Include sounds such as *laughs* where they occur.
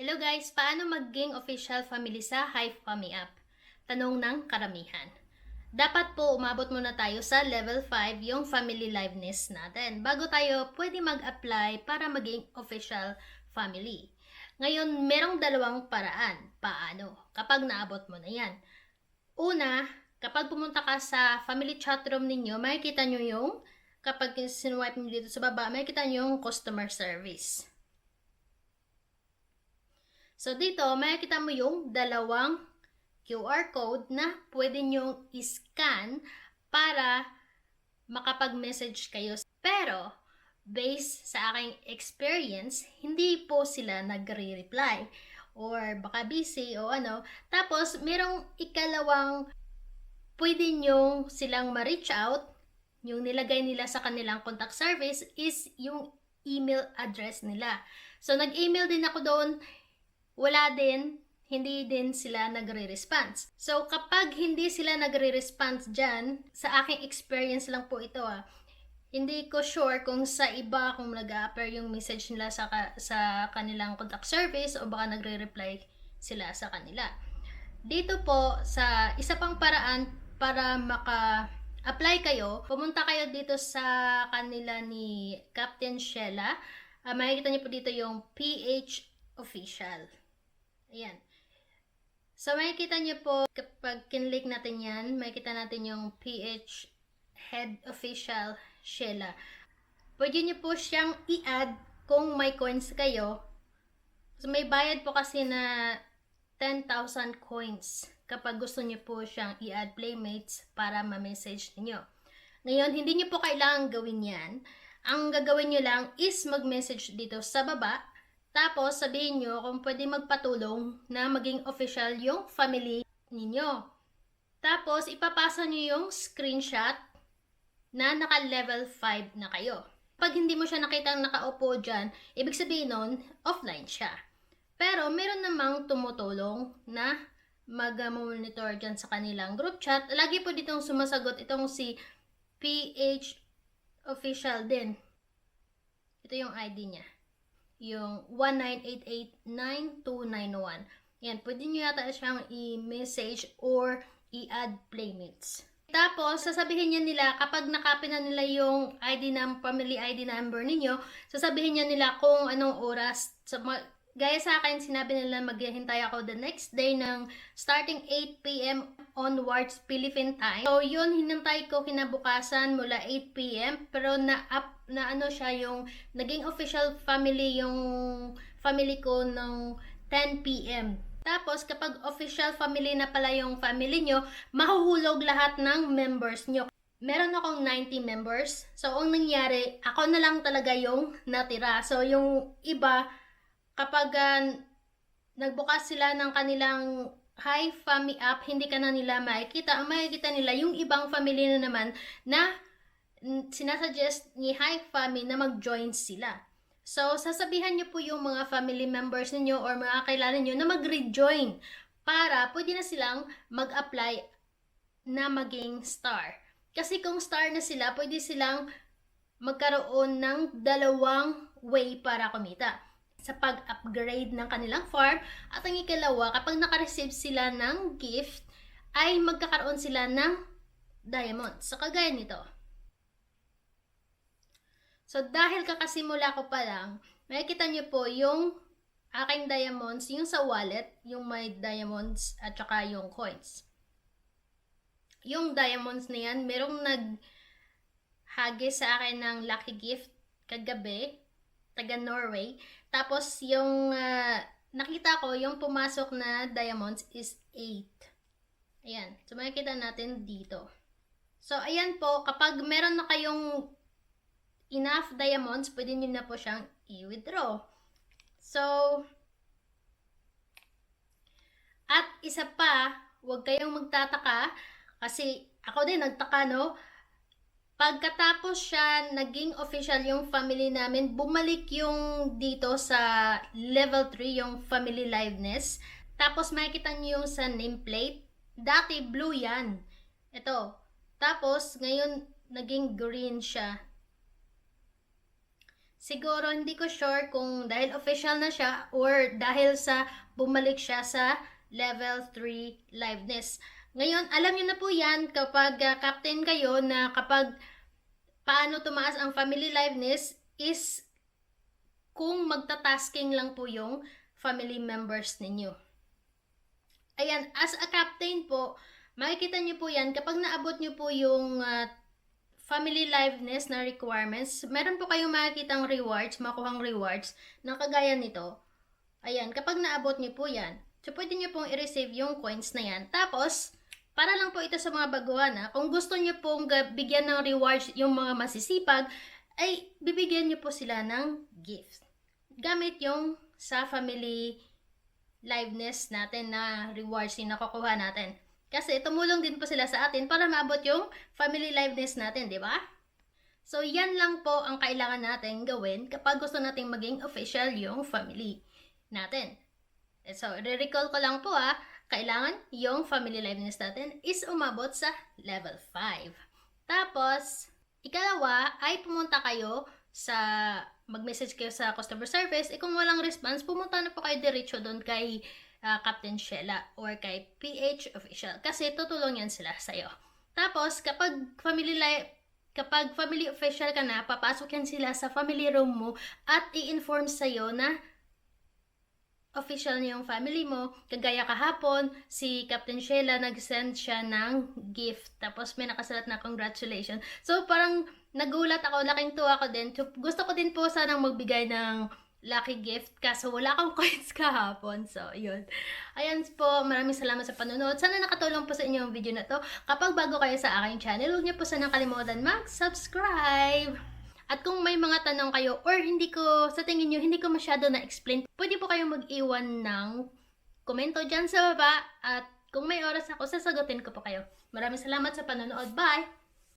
Hello guys, paano maging official family sa Hive Family App? Tanong ng karamihan. Dapat po umabot muna tayo sa level 5 yung family liveness natin bago tayo pwede mag-apply para maging official family. Ngayon, merong dalawang paraan. Paano? Kapag naabot mo na yan. Una, kapag pumunta ka sa family chat room ninyo, makikita nyo yung kapag sinuwipe nyo dito sa baba, makikita nyo yung customer service. So dito, makikita mo yung dalawang QR code na pwede nyo i-scan para makapag-message kayo. Pero, based sa aking experience, hindi po sila nagre-reply or baka busy o ano. Tapos, merong ikalawang pwede nyo silang ma-reach out. Yung nilagay nila sa kanilang contact service is yung email address nila. So, nag-email din ako doon wala din, hindi din sila nagre-response. So, kapag hindi sila nagre-response dyan, sa aking experience lang po ito ah, hindi ko sure kung sa iba kung nag appear yung message nila sa, ka- sa kanilang contact service o baka nagre-reply sila sa kanila. Dito po, sa isa pang paraan para maka apply kayo, pumunta kayo dito sa kanila ni Captain Shella. Ah, makikita niyo po dito yung PH Official. Ayan. So, makikita niyo po, kapag kinlik natin yan, makikita natin yung PH Head Official Sheila. Pwede niyo po siyang i-add kung may coins kayo. So, may bayad po kasi na 10,000 coins kapag gusto niyo po siyang i-add playmates para ma-message niyo. Ngayon, hindi niyo po kailangan gawin yan. Ang gagawin niyo lang is mag-message dito sa baba tapos, sabihin nyo kung pwede magpatulong na maging official yung family ninyo. Tapos, ipapasa nyo yung screenshot na naka-level 5 na kayo. Pag hindi mo siya nakitang nakaupo dyan, ibig sabihin nun, offline siya. Pero, meron namang tumutulong na mag-monitor dyan sa kanilang group chat. Lagi po ditong sumasagot itong si PH Official din. Ito yung ID niya yung 1988991. Yan, pwede nyo yata siyang i-message or i-add playmates. Tapos, sasabihin niya nila, kapag nakapin na nila yung ID ng family ID number ninyo, sasabihin niya nila kung anong oras. So, ma- gaya sa akin, sinabi nila maghihintay ako the next day ng starting 8pm onwards Philippine time. So, yun, hinantay ko kinabukasan mula 8pm, pero na-up na ano siya yung naging official family yung family ko ng 10 p.m. Tapos kapag official family na pala yung family nyo, mahuhulog lahat ng members nyo. Meron akong 90 members. So, ang nangyari, ako na lang talaga yung natira. So, yung iba, kapag uh, nagbukas sila ng kanilang Hi Family app, hindi ka na nila makikita. Ang makikita nila, yung ibang family na naman na sinasuggest ni Hi Family na mag-join sila. So, sasabihan niyo po yung mga family members niyo or mga kailangan niyo na mag-rejoin para pwede na silang mag-apply na maging star. Kasi kung star na sila, pwede silang magkaroon ng dalawang way para kumita sa pag-upgrade ng kanilang farm at ang ikalawa, kapag naka-receive sila ng gift, ay magkakaroon sila ng diamonds. So, kagaya nito. So, dahil kakasimula ko pa lang, makikita niyo po yung aking diamonds, yung sa wallet, yung may diamonds at saka yung coins. Yung diamonds na yan, merong nag hagi sa akin ng lucky gift kagabi, taga Norway. Tapos yung uh, nakita ko, yung pumasok na diamonds is 8. Ayan. So makikita natin dito. So ayan po, kapag meron na kayong enough diamonds, pwede nyo na po siyang i-withdraw. So, at isa pa, huwag kayong magtataka, kasi ako din nagtaka, no? Pagkatapos siya, naging official yung family namin, bumalik yung dito sa level 3, yung family liveness. Tapos makikita niyo yung sa nameplate. Dati blue yan. Ito. Tapos ngayon naging green siya. Siguro hindi ko sure kung dahil official na siya or dahil sa bumalik siya sa level 3 liveness. Ngayon, alam niyo na po yan kapag ah, captain kayo na kapag paano tumaas ang family liveness is kung magta-tasking lang po yung family members ninyo. Ayan, as a captain po, makikita niyo po yan kapag naabot niyo po yung ah, family liveness na requirements, meron po kayong makikitang rewards, makuhang rewards, na kagaya nito. Ayan, kapag naabot niyo po yan, so pwede niyo pong i-receive yung coins na yan. Tapos, para lang po ito sa mga baguhan na, kung gusto niyo pong bigyan ng rewards yung mga masisipag, ay bibigyan niyo po sila ng gift. Gamit yung sa family liveness natin na rewards yung nakukuha natin. Kasi tumulong din po sila sa atin para maabot yung family liveness natin, di ba? So, yan lang po ang kailangan natin gawin kapag gusto nating maging official yung family natin. So, re-recall ko lang po ah, kailangan yung family liveness natin is umabot sa level 5. Tapos, ikalawa ay pumunta kayo sa mag-message kayo sa customer service. Eh kung walang response, pumunta na po kayo diretso doon kay ah, Captain Shella or kay PH Official kasi tutulong yan sila sa'yo. Tapos, kapag family li- kapag family official ka na, papasok yan sila sa family room mo at i-inform sa'yo na official na yung family mo. Kagaya kahapon, si Captain Sheila nag-send siya ng gift. Tapos may nakasulat na congratulations. So parang nagulat ako, laking tuwa ko din. Gusto ko din po sanang magbigay ng lucky gift kaso wala akong *laughs* coins kahapon. So, yun. Ayan po, maraming salamat sa panonood. Sana nakatulong po sa inyo ang video na to. Kapag bago kayo sa aking channel, huwag niyo po sanang kalimutan mag-subscribe. At kung may mga tanong kayo or hindi ko, sa tingin nyo, hindi ko masyado na-explain, pwede po kayong mag-iwan ng komento dyan sa baba. At kung may oras ako, sasagutin ko po kayo. Maraming salamat sa panonood. Bye!